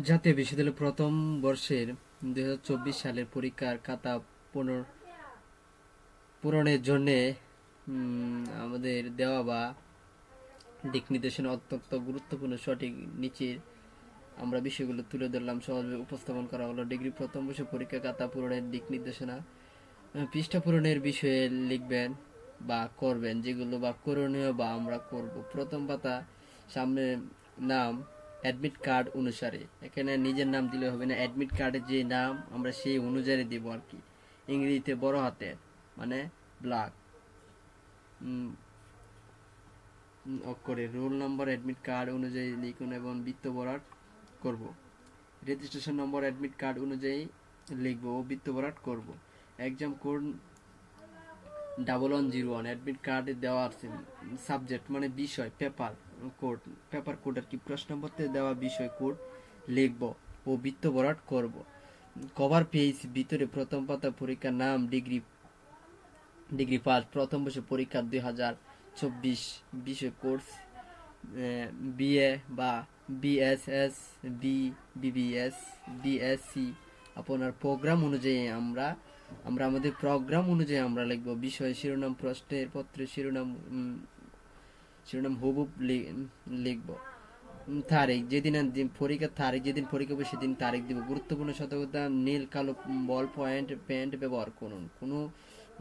জাতীয় বিশ্ববিদ্যালয় প্রথম বর্ষের দু হাজার চব্বিশ সালের পরীক্ষার খাতা পুনর, পূরণের জন্য আমাদের দেওয়া বা দিক নির্দেশনা অত্যন্ত গুরুত্বপূর্ণ সঠিক নিচের আমরা বিষয়গুলো তুলে ধরলাম, সহজভাবে উপস্থাপন করা হলো। ডিগ্রি প্রথম বর্ষ পরীক্ষা খাতা পূরণের দিক নির্দেশনা পৃষ্ঠা পূরণের বিষয়ে লিখবেন বা করবেন, যেগুলো বা করণীয় বা আমরা করব। প্রথম পাতা সামনে নাম অ্যাডমিট কার্ড অনুসারে। এখানে নিজের নাম দিলে হবে না, অ্যাডমিট কার্ডের যে নাম, আমরা সেই অনুযায়ী দেবো আর কি। ইংরেজিতে বড় হাতে মানে ব্ল্যাক। অক্ষরে রোল নম্বর, অ্যাডমিট কার্ড অনুযায়ী লিখুন এবং বৃত্ত বরাট করব। রেজিস্ট্রেশন নম্বর, অ্যাডমিট কার্ড অনুযায়ী লিখব ও বৃত্ত বরাট করব। Exam code double one zero one, admit কার্ডে দেওয়া আছে সাবজেক্ট মানে বিষয়, পেপার। কোড পেপার কোড আর কি প্রশ্ন নম্বরতে দেওয়া বিষয় কোড লিখব ও বৃত্ত বরাট করব। কভার পেজ ভিতরে প্রথম পাতা পরীক্ষার নাম ডিগ্রি ডিগ্রি পাস প্রথম বর্ষে পরীক্ষা দুই হাজার চব্বিশ, বিষয় কোর্স বিএ বা বিএসএস বি বিবিএস বিএসসি আপনার প্রোগ্রাম অনুযায়ী আমরা আমরা আমাদের প্রোগ্রাম অনুযায়ী আমরা লিখব। বিষয় শিরোনাম, প্রশ্নের পত্রের শিরোনাম শিরোনাম হুবুব লিখব। তারিখ, যেদিন পরীক্ষার তারিখ, যেদিন পরীক্ষা হবে সেদিন তারিখ দিব। গুরুত্বপূর্ণ সতর্কতা, নীল, কালো, বল, পয়েন্ট প্যান্ট ব্যবহার করুন। কোনো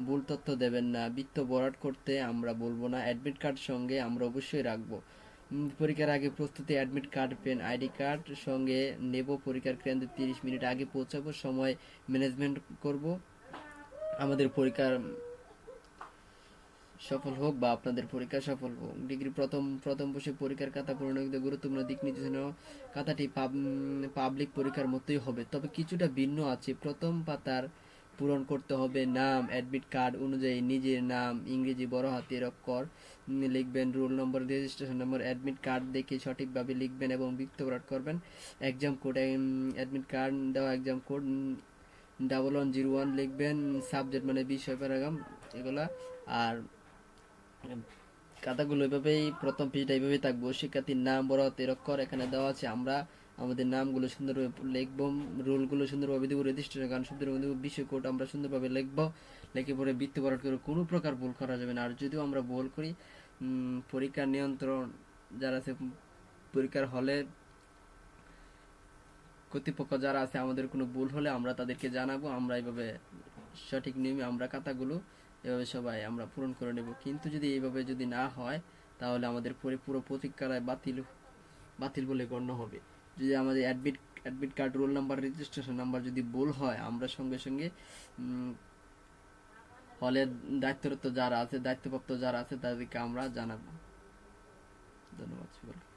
ভুল তথ্য দেবেন না। বৃত্ত বরাট করতে আমরা বলব না। অ্যাডমিট কার্ড সঙ্গে আমরা অবশ্যই রাখব। পরীক্ষার আগে প্রস্তুতি, admit card, pen, ID card সঙ্গে নেব। পরীক্ষার কেন্দ্রে তিরিশ মিনিট আগে পৌঁছাবো। সময় ম্যানেজমেন্ট করব। আমাদের পরীক্ষার সফল হোক বা আপনাদের পরীক্ষা সফল হোক, ডিগ্রি প্রথম প্রথম বর্ষে পরীক্ষার খাতা পূরণে গুরুত্বপূর্ণ দিক নির্দেশনা খাতাটি পাবলিক পরীক্ষার মতোই হবে। তবে কিছুটা ভিন্ন আছে। প্রথম পাতার পূরণ করতে হবে নাম অ্যাডমিট কার্ড অনুযায়ী নিজের নাম, ইংরেজি বড় হাতের অক্ষর লিখবেন roll number registration number admit card দেখে সঠিকভাবে লিখবেন এবং বৃত্তপাঠ করবেন। এক্সাম কোড অ্যাডমিট কার্ড দেওয়া exam code double one zero one লিখবেন। সাবজেক্ট মানে বিষয় প্যারাগ্রাম এগুলা। আর খাতাগুলো এভাবেই, প্রথম পেজটা এইভাবেই থাকব। শিক্ষার্থীর নাম বড় হাতের অক্ষর এখানে দেওয়া আছে। আমরা আমাদের নামগুলো সুন্দরভাবে লিখব, রোলগুলো সুন্দরভাবে দেবো রেজিস্ট্রেশন গান দেবো বিষয় কোড আমরা সুন্দরভাবে লিখব। লিখে পরে বৃত্তি বরাট করে কোনো প্রকার ভুল করা যাবে না। আর যদিও আমরা ভুল করি পরীক্ষার নিয়ন্ত্রণ, যারা আছে, পরীক্ষার হলে কর্তৃপক্ষ যারা আছে, আমাদের কোনো ভুল হলে আমরা তাদেরকে জানাব। আমরা এইভাবে সঠিক নিয়মে আমরা খাতাগুলো এভাবে সবাই আমরা পূরণ করে নেব। কিন্তু যদি এইভাবে যদি না হয়, তাহলে আমাদের পরে, পুরো প্রতীক্ষালয় বাতিল বাতিল বলে গণ্য হবে। যদি আমাদের admit admit card roll number registration number যদি ভুল হয়, আমরা সঙ্গে সঙ্গে হলের দায়িত্বরত যারা আছে, দায়িত্বপ্রাপ্ত যারা আছে, তাদেরকে আমরা জানাব। ধন্যবাদ সকলকে।